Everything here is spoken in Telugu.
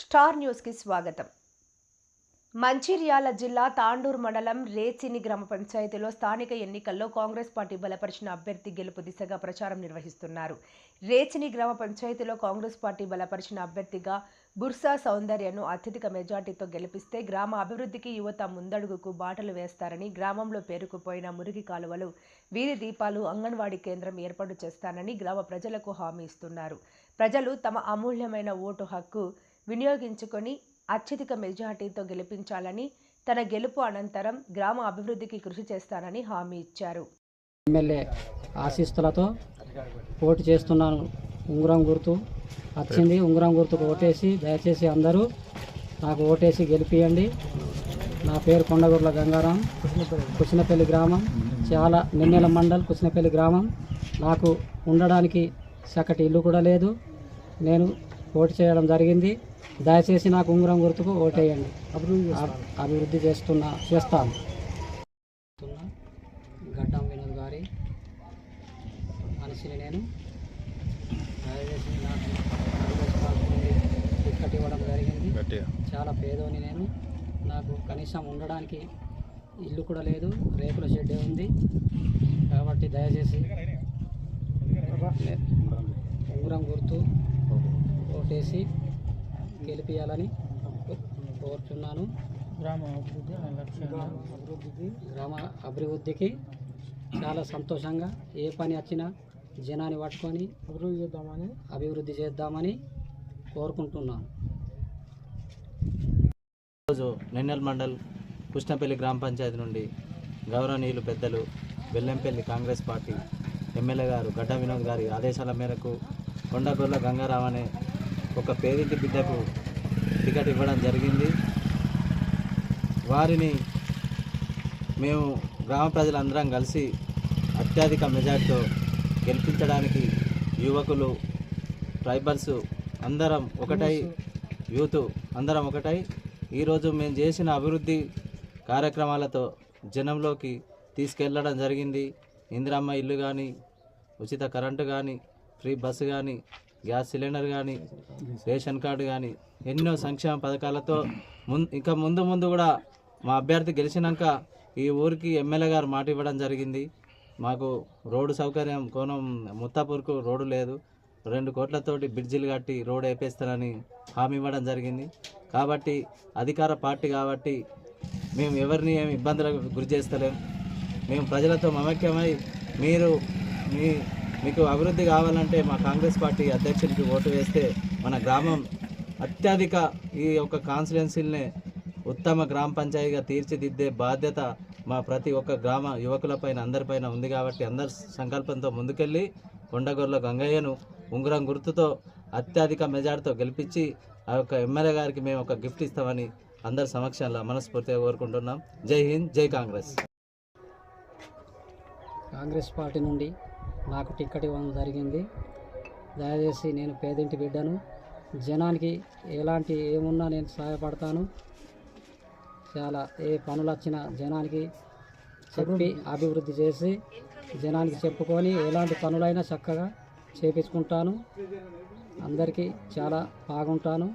స్టార్ న్యూస్కి స్వాగతం. మంచిర్యాల జిల్లా తాండూరు మండలం రేచిని గ్రామ పంచాయతీలో స్థానిక ఎన్నికల్లో కాంగ్రెస్ పార్టీ బలపరిచిన అభ్యర్థి గెలుపు దిశగా ప్రచారం నిర్వహిస్తున్నారు. రేచిని గ్రామ పంచాయతీలో కాంగ్రెస్ పార్టీ బలపరిచిన అభ్యర్థిగా బుర్సా సౌందర్యను అత్యధిక మెజార్టీతో గెలిపిస్తే గ్రామ అభివృద్ధికి యువత ముందడుగుకు బాటలు వేస్తారని గ్రామంలో పేరుకుపోయిన మురికి కాలువలు వీధి దీపాలు అంగన్వాడీ కేంద్రం ఏర్పాటు చేస్తానని గ్రామ ప్రజలకు హామీ ఇస్తున్నారు. ప్రజలు తమ అమూల్యమైన ఓటు హక్కు వినియోగించుకొని అత్యధిక మెజార్టీతో గెలిపించాలని తన గెలుపు అనంతరం గ్రామ అభివృద్ధికి కృషి చేస్తానని హామీ ఇచ్చారు. ఎమ్మెల్యే ఆశీస్సులతో పోటీ చేస్తున్నాను. ఉంగరం గుర్తు వచ్చింది. ఉంగరం గుర్తుకు ఓటేసి దయచేసి అందరూ నాకు ఓటేసి గెలిపియండి. నా పేరు కొండగూర్ల గంగారాం. కుచినపల్లి గ్రామం. చాలా నిన్నెల మండల్ కుచినపల్లి గ్రామం. నాకు ఉండడానికి చక్కటి ఇల్లు కూడా లేదు. నేను పోటీ చేయడం జరిగింది. దయచేసి నాకు ఉంగరం గుర్తుకు ఓటేయండి. అభి- అభివృద్ధి చేస్తున్నా చేస్తాను. గడ్డం వినోద్ గారి మనిషిని నేను దయచేసి నాకు టికెట్ ఇవ్వడం జరిగింది. చాలా పేదోని నేను. నాకు కనీసం ఉండడానికి ఇల్లు కూడా లేదు రేకుల షెడ్డే ఉంది. కాబట్టి దయచేసి ఉంగరం గుర్తు ఓటేసి గెలిపియాలని కోరుతున్నాను గ్రామ అభివృద్ధి అభివృద్ధికి గ్రామ అభివృద్ధికి చాలా సంతోషంగా ఏ పని వచ్చినా జనాన్ని పట్టుకొని అభివృద్ధి చేద్దామని అభివృద్ధి చేద్దామని కోరుకుంటున్నాను. ఈరోజు నెన్నెల్ మండల్ కృష్ణపల్లి గ్రామ పంచాయతీ నుండి గౌరవనీయులు పెద్దలు బెల్లంపల్లి కాంగ్రెస్ పార్టీ ఎమ్మెల్యే గారు గడ్డ వినోద్ గారి ఆదేశాల మేరకు కొండగొర్ల గంగారాం అనే ఒక పేదింటి బిడ్డకు టికెట్ ఇవ్వడం జరిగింది. వారిని మేము గ్రామ ప్రజలందరం కలిసి అత్యధిక మెజార్టీతో గెలిపించడానికి యువకులు ట్రైబల్స్ అందరం ఒకటై యూత్ అందరం ఒకటై. ఈరోజు మేము చేసిన అభివృద్ధి కార్యక్రమాలతో జనంలోకి తీసుకెళ్ళడం జరిగింది. ఇందిరమ్మ ఇల్లు కానీ ఉచిత కరెంటు కానీ ఫ్రీ బస్సు కానీ గ్యాస్ సిలిండర్ కానీ రేషన్ కార్డు కానీ ఎన్నో సంక్షేమ పథకాలతో ముం ఇంకా ముందు ముందు కూడా మా అభ్యర్థి గెలిచినాక ఈ ఊరికి ఎమ్మెల్యే గారు మాట ఇవ్వడం జరిగింది. మాకు రోడ్డు సౌకర్యం కోనం ముత్తాపూర్కు రోడ్డు లేదు. రెండు కోట్లతోటి బ్రిడ్జిలు కట్టి రోడ్ వేపేస్తానని హామీ ఇవ్వడం జరిగింది. కాబట్టి అధికార పార్టీ కాబట్టి మేము ఎవరిని ఏమి ఇబ్బందులకు గురి చేస్తలేం. మేము ప్రజలతో మమక్యమై మీరు మీ మీకు అభివృద్ధి కావాలంటే మా కాంగ్రెస్ పార్టీ అధ్యక్షుడికి ఓటు వేస్తే మన గ్రామం అత్యధిక ఈ యొక్క కాన్స్టిట్యున్సీలనే ఉత్తమ గ్రామ పంచాయతీగా తీర్చిదిద్దే బాధ్యత మా ప్రతి ఒక్క గ్రామ యువకులపైన అందరిపైన ఉంది కాబట్టి అందరి సంకల్పంతో ముందుకెళ్ళి కొండగొర్ల గంగయ్యను ఉంగరం గుర్తుతో అత్యధిక మెజార్టీతో గెలిపించి ఆ యొక్క ఎమ్మెల్యే గారికి మేము ఒక గిఫ్ట్ ఇస్తామని అందరి సమక్షంలో మనస్ఫూర్తిగా కోరుకుంటున్నాం. జై హింద్ జై కాంగ్రెస్. కాంగ్రెస్ పార్టీ నుండి నాకు టిక్కెట్ ఇవ్వడం జరిగింది. దయచేసి నేను పేదింటి బిడ్డను జనానికి ఎలాంటి ఏమున్నా నేను సహాయపడతాను. చాలా ఏ పనులు వచ్చినా జనానికి చెప్పి అభివృద్ధి చేసి జనానికి చెప్పుకొని ఎలాంటి పనులైనా చక్కగా చేపించుకుంటాను. అందరికీ చాలా బాగుంటాను.